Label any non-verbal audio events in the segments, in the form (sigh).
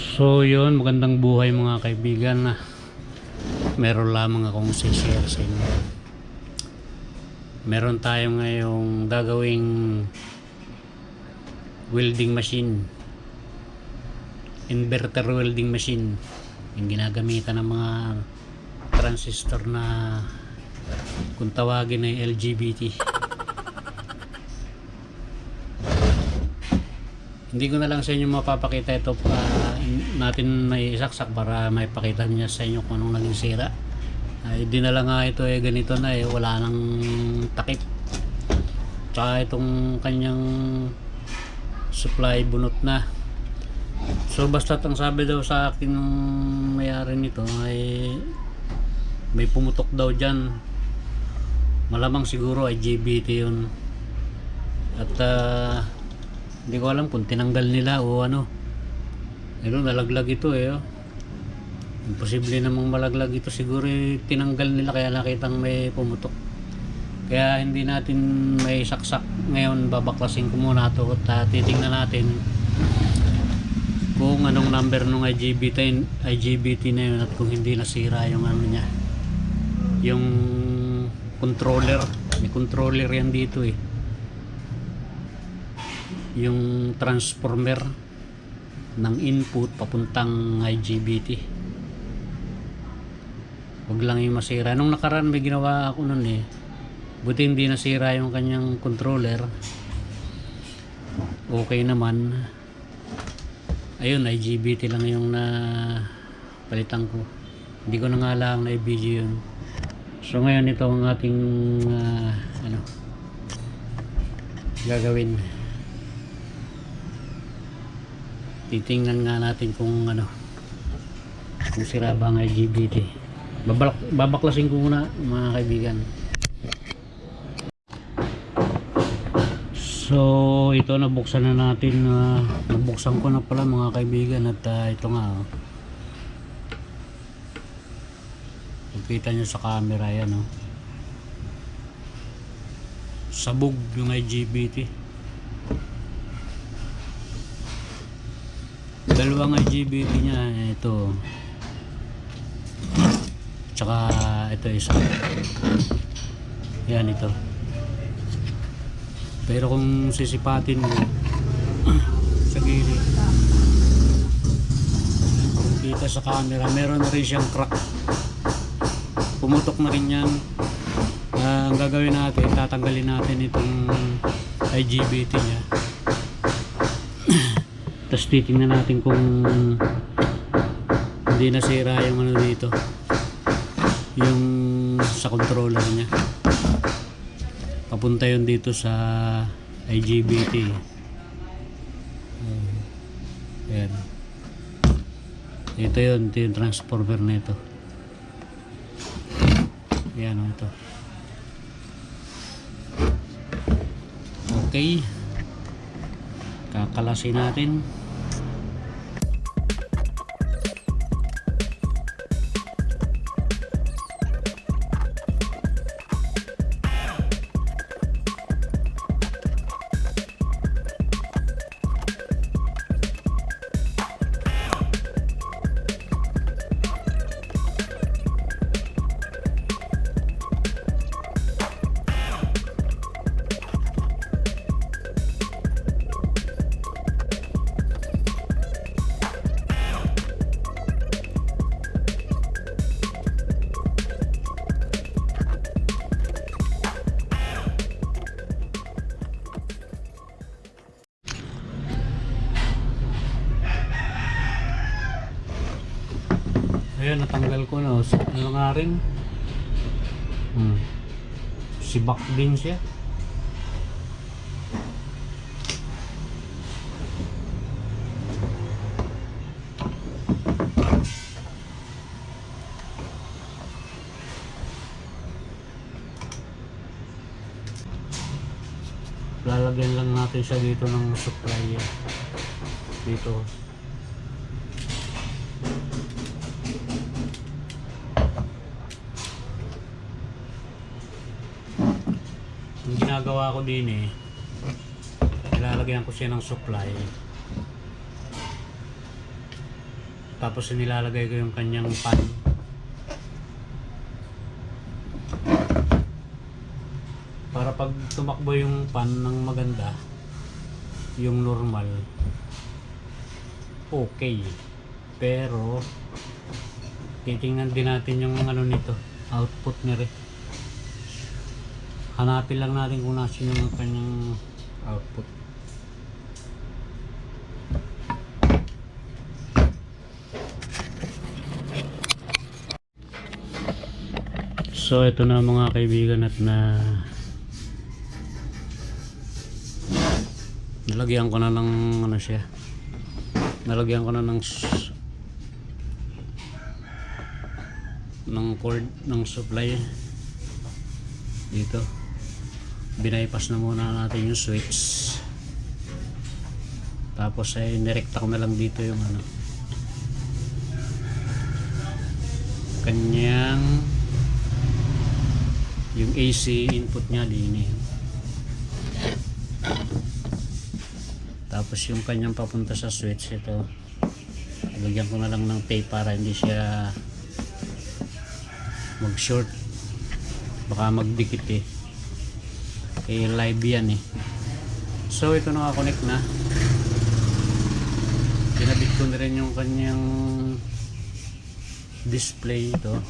So yun, magandang buhay mga kaibigan na meron lamang akong share sa inyo. Meron tayo ngayong gagawing welding machine. Inverter welding machine. Yung ginagamitan ng mga transistor na kung tawagin ay LGBT. Hindi ko na lang sa inyo mapapakita ito pa natin may isaksak para may pakita niya sa inyo kung anong naging sira. Ay, dinala nga ito eh ganito na eh wala nang takip. Tsaka itong kanyang supply bunot na. So basta ang sabi daw sa akin mayari nito ay may pumutok daw dyan. Malamang siguro ay GBT yun. At ah, hindi ko alam kung tinanggal nila o ano. Ano, nalaglag ito eh. Oh. Imposible namang malaglag ito. Siguro eh, tinanggal nila kaya nakitang may pumutok. Kaya hindi natin may saksak. Ngayon babaklasin ko muna ito at ah, titingnan natin kung anong number nung IGBT, IGBT na yun at kung hindi nasira yung ano niya. Yung controller. May controller yan dito eh yung transformer ng input papuntang IGBT wag lang yung masira. Nung nakaraan may ginawa ako nun eh. Buti hindi nasira yung kanyang controller. Okay naman. Ayun IGBT lang yung na palitan ko. Hindi ko na nga lang na i-video yun. So ngayon ito ang ating ah, ano gagawin titingnan nga natin kung ano kung sira ba ang LGBT Babalak, babaklasin ko muna mga kaibigan so ito nabuksan na natin uh, nabuksan ko na pala mga kaibigan at ah, ito nga oh. Nakita nyo sa camera yan oh. sabog yung IGBT dalawang IGBT niya ito. Tsaka ito isa. Yan ito. Pero kung sisipatin mo (clears throat) sa gilid kung kita sa camera meron na rin siyang crack. Pumutok na rin yan. Ah, ang gagawin natin tatanggalin natin itong IGBT niya tapos titingnan natin kung hindi nasira yung ano dito. Yung sa controller niya. Papunta yun dito sa IGBT. Uh, yan. Ito yun. Ito yung transformer na ito. Yan o ito. Okay. Kakalasin natin. Ayun, natanggal ko na. So, Ano nga rin? Hmm. Sibak din siya. Lalagyan lang natin siya dito ng supply. eh. Dito. Yung ginagawa ko din eh, nilalagyan ko siya ng supply. Tapos nilalagay ko yung kanyang pan. Para pag tumakbo yung pan ng maganda, yung normal, okay. Pero, titingnan din natin yung ano nito, output niya. Hanapin lang natin kung nasin yung kanyang output. So ito na mga kaibigan at na nalagyan ko na ng ano siya nalagyan ko na ng ng cord ng supply dito binaypas na muna natin yung switch tapos ay nirekta ko na lang dito yung ano kanyang yung AC input niya din eh. Tapos yung kanyang papunta sa switch ito. Lagyan ko na lang ng tape para hindi siya mag-short. Baka magdikit eh. Kaya live yan eh. So ito nakakonect na. Kinabit ko na rin yung kanyang display ito.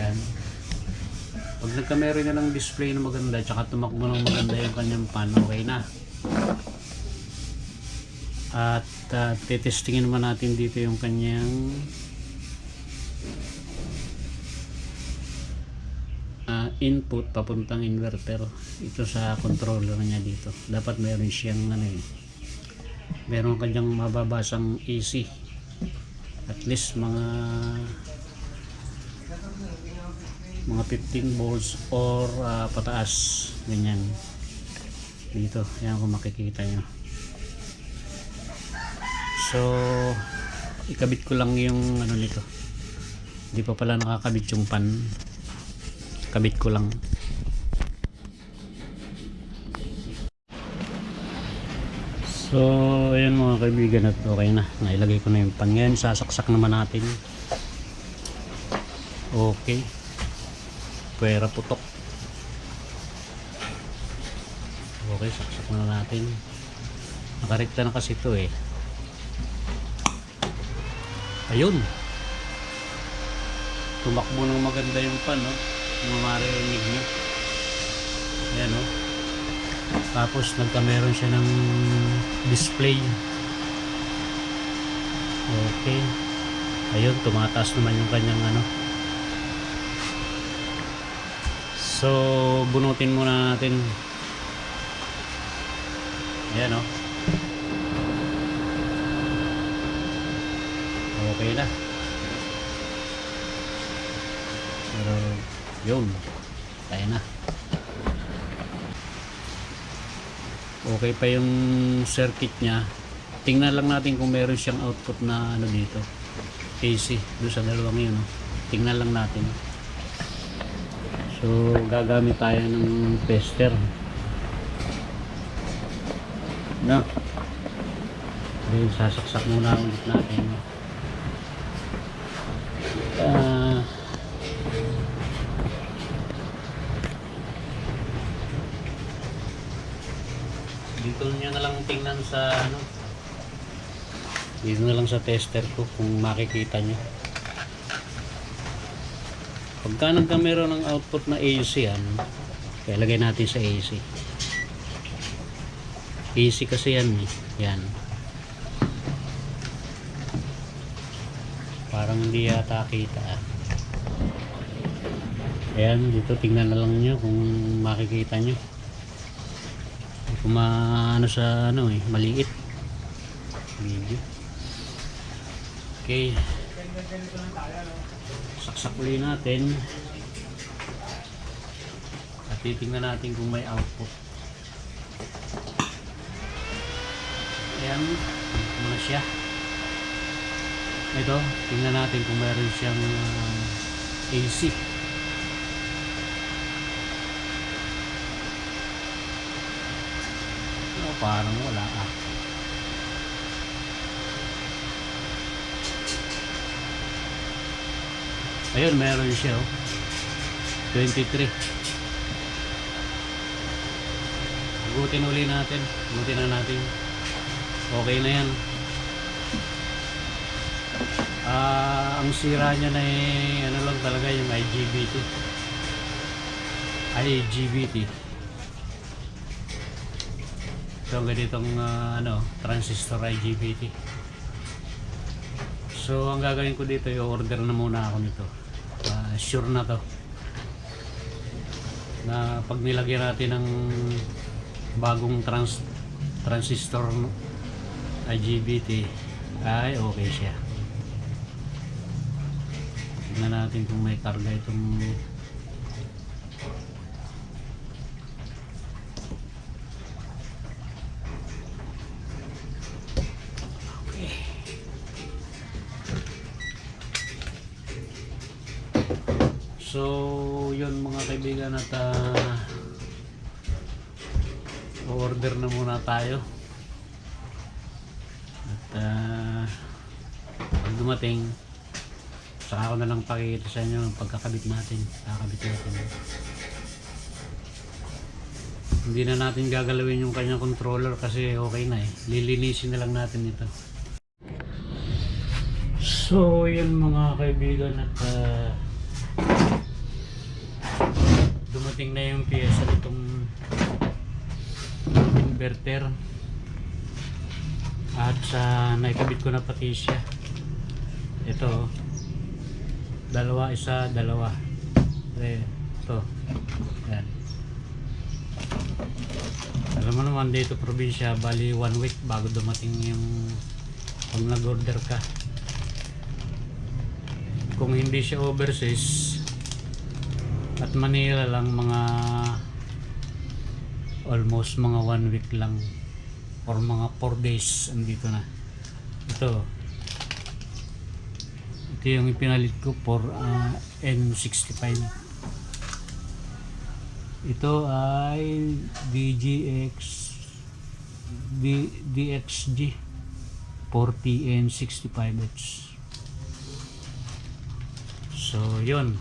Yan. Pag nagka-meron na ng display na maganda tsaka tumakbo ng maganda yung kanyang pan, okay na. At uh, titestingin naman natin dito yung kanyang ah, input papuntang inverter. Ito sa controller niya dito. Dapat meron siyang ano eh, meron kanyang mababasang AC. At least mga mga 15 volts or ah, pataas. Ganyan. Dito. Yan kung makikita nyo so ikabit ko lang yung ano nito. Hindi pa pala nakakabit yung pan kabit ko lang. So ayan mga kaibigan at okay na. Nailagay ko na yung pan. Ngayon sasaksak naman natin. Okay. Pwera putok. Okay saksak na natin. Nakarekta na kasi ito eh. Ayun. Tumakbo ng maganda yung pan no yung marinig nyo ayan no tapos nagkameron siya ng display okay ayun tumataas naman yung kanyang ano So, bunutin muna natin. Ayan o. Okay na. Pero, yun. Kaya na. Okay pa yung circuit niya. Tingnan lang natin kung meron siyang output na ano dito. AC. Doon sa dalawang yun. Tingnan lang natin. So, gagamit tayo ng tester. No. Then, sasaksak muna ulit natin. dito niya na lang tingnan sa ano dito na lang sa tester ko kung makikita niyo Pagka nagka meron ng output na AC yan, kaya natin sa AC. AC kasi yan eh. Yan. Parang hindi yata kita ah. Ayan, dito tingnan na lang nyo kung makikita nyo. Kung maano sa ano eh, maliit. Video. Okay. Saksak uli natin. At titingnan natin kung may output. Ayan muna siya. Ito tingnan natin kung meron siyang uh, AC parang wala ah. Ayun, meron siya oh. 23. Gutin uli natin. Gutin na natin. Okay na yan. Ah, ang sira niya na eh, ano lang talaga yung IGBT. IGBT. So, ganitong ah, ano, transistor IGBT. So, ang gagawin ko dito, i-order na muna ako nito. Ah, sure na to. Na pag nilagyan natin ng bagong trans transistor IGBT ay okay siya. Tingnan natin kung may karga itong So, yun mga kaibigan at ah, order na muna tayo. At ah, pag dumating, saka ako na lang pakikita sa inyo ang pagkakabit natin. Kakabit natin. Hindi na natin gagalawin yung kanyang controller kasi okay na eh. Lilinisin na lang natin ito. So, yun mga kaibigan at ah, dumating na yung pyesa nitong inverter. At sa naikabit ko na pati siya. Ito dalawa isa dalawa. Ito yan. Alam mo naman dito probinsya bali one week bago dumating yung pag nag order ka. Kung hindi siya overseas at Manila lang mga almost mga one week lang. Or mga 4 days andito na. Ito. Ito yung ipinalit ko for ah, N65 ito ay DGX D, DXG 40N65H so yun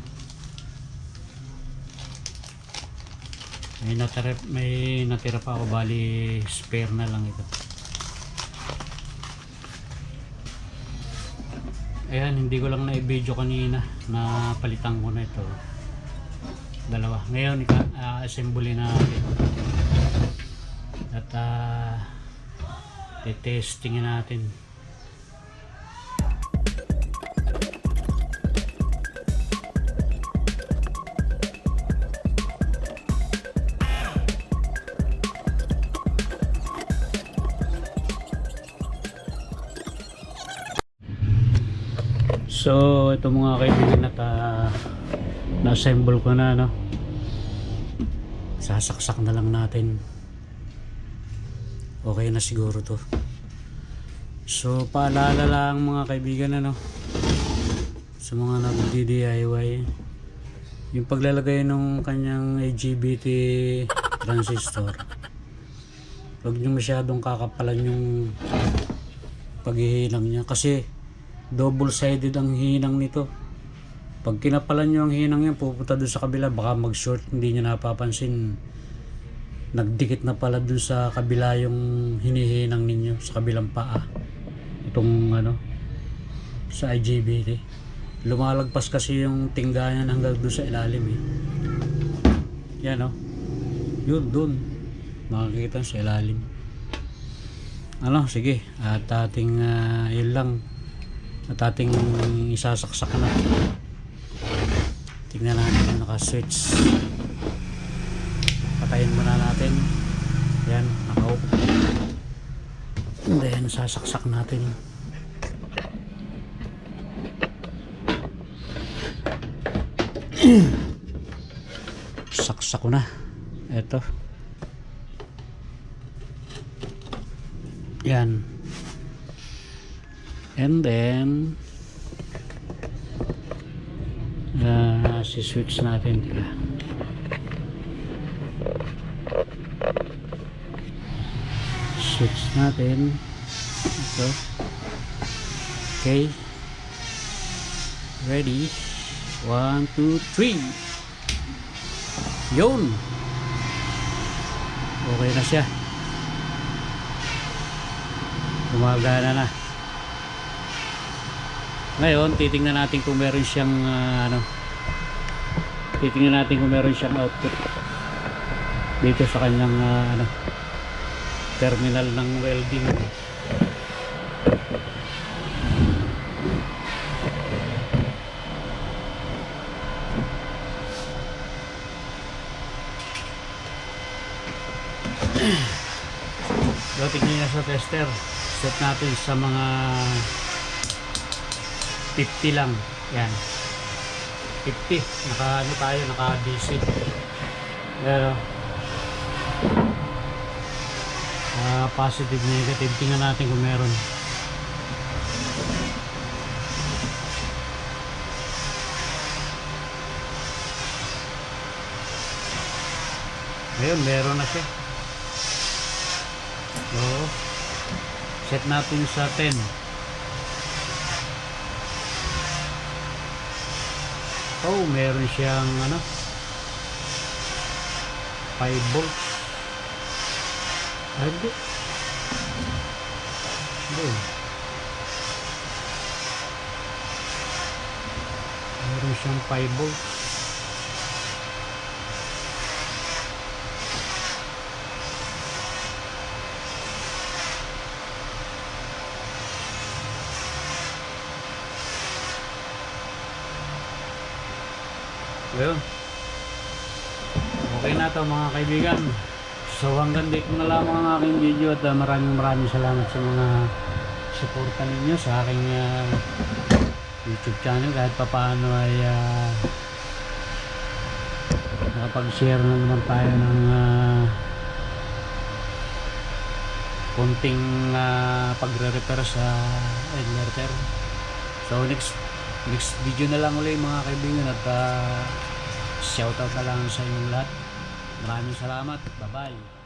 May natira, may natira pa ako bali spare na lang ito. Ayan, hindi ko lang na-video kanina na palitan ko na ito. Dalawa. Ngayon, i-assemble na natin. At uh, testingin natin. So, ito mga kaibigan at uh, na-assemble ko na, no? Sasaksak na lang natin. Okay na siguro to. So, paalala lang mga kaibigan, ano? Sa mga nag-DIY. Yung paglalagay ng kanyang AGBT transistor. Huwag nyo masyadong kakapalan yung paghihilang niya. Kasi, double-sided ang hinang nito. Pag kinapalan nyo ang hinang yan, pupunta dun sa kabila, baka mag-short, hindi nyo napapansin. Nagdikit na pala dun sa kabila yung hinihinang ninyo, sa kabilang paa. Itong ano, sa IGBT. Lumalagpas kasi yung tinggayan hanggang dun sa ilalim eh. Yan oh. Yun, dun. Makikita sa ilalim. Ano, sige. At ating ah, yun lang at ating isasaksak na. Tignan natin yung naka-switch. Patayin muna natin. Yan naka-off and then sasaksak natin. Saksak ko na. Eto. Yan and then uh, si-switch natin tila switch natin ito okay ready One, two, three. Yun. Okay na siya. Gumagana na. Ngayon, titingnan natin kung meron siyang ah, ano. Titingnan natin kung meron siyang output dito sa kanyang ah, ano terminal ng welding. So, tignan niya sa tester. Set natin sa mga 50 lang. Yan. 50. Naka ano tayo, naka DC. Yan o. Ah, positive, negative. Tingnan natin kung meron. Ayun, meron na siya. Oo. Set natin sa 10. Oh, meron siyang ano 5 volts. Ay, Hindi. Hindi. Meron siyang 5 volts. Ayun. Okay na to mga kaibigan. So hanggang dito na lamang ang aking video at uh, maraming maraming salamat sa mga suporta ninyo sa aking uh, YouTube channel kahit papaano ay uh, nakapag-share na naman tayo ng uh, konting uh, pagre-repair sa inverter. So next next video na lang ulit mga kaibigan at uh, shoutout na lang sa inyong lahat. Maraming salamat. Bye-bye.